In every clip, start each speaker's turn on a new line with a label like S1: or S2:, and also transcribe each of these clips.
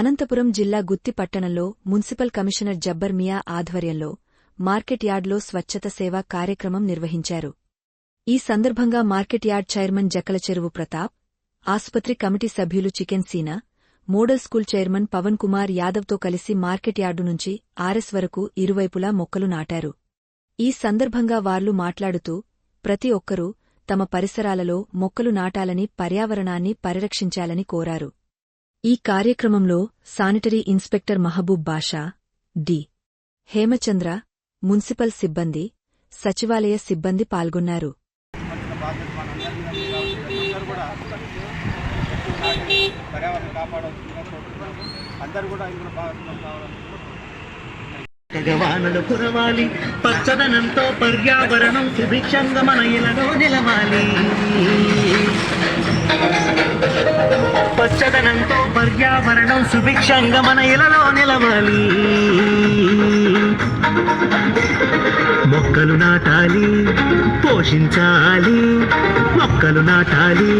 S1: అనంతపురం జిల్లా గుత్తి పట్టణంలో municipal commissioner Jabbar మియా ఆధ్వర్యంలో మార్కెట్ యార్డ్లో స్వచ్ఛత సేవా కార్యక్రమం నిర్వహించారు. ఈ సందర్భంగా market yard chairman Jakalacheruvu Pratap ఆసుపత్రి కమిటీ సభ్యులు chicken Seena model school chairman Pavan Kumar యాదవ్తో కలిసి మార్కెట్ యార్డు నుంచి ఆర్ఎస్ వరకు ఇరువైపులా మొక్కలు నాటారు. ఈ సందర్భంగా వార్లు మాట్లాడుతూ ప్రతి ఒక్కరూ తమ పరిసరాలలో మొక్కలు నాటాలని పర్యావరణాన్ని పరిరక్షించాలని కోరారు. ఈ కార్యక్రమంలో sanitary inspector Mahaboob Basha D. Hemachandra municipal సిబ్బంది సచివాలయ సిబ్బంది పాల్గొన్నారు.
S2: అందరూ కూడా ఇందులో భాగస్వామ్యం కావాలని
S3: కురవాలి పచ్చదనంతో పర్యావరణం సుభిక్షంగా మన నిలవాలి. పచ్చదనంతో పర్యావరణం సుభిక్షంగా మన ఇలలో నిలవాలి. మొక్కలు నాటాలి పోషించాలి మొక్కలు నాటాలి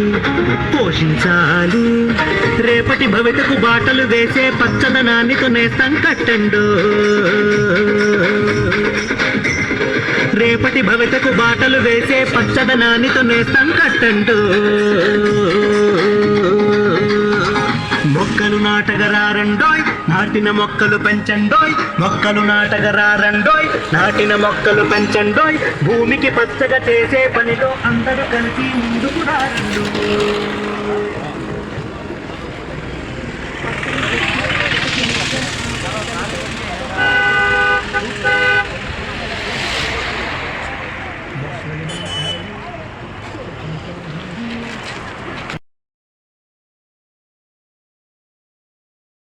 S3: పోషించాలి. రేపటి భవితకు బాటలు వేసే పచ్చదనాన్ని కొనేస్తాం కట్టండు రేపటి భవితకు బాటలు వేసే పచ్చదనాన్ని కొనేస్తాం కట్టండు నాటగరారండోయ్ నాటిన మొక్కలు పెంచండోయ్ మొక్కలు నాటగరారండోయ్ నాటిన మొక్కలు పెంచండోయ్ భూమికి పచ్చగా చేసే పనిలో అందరూ కలిసి ముందుకు రారండు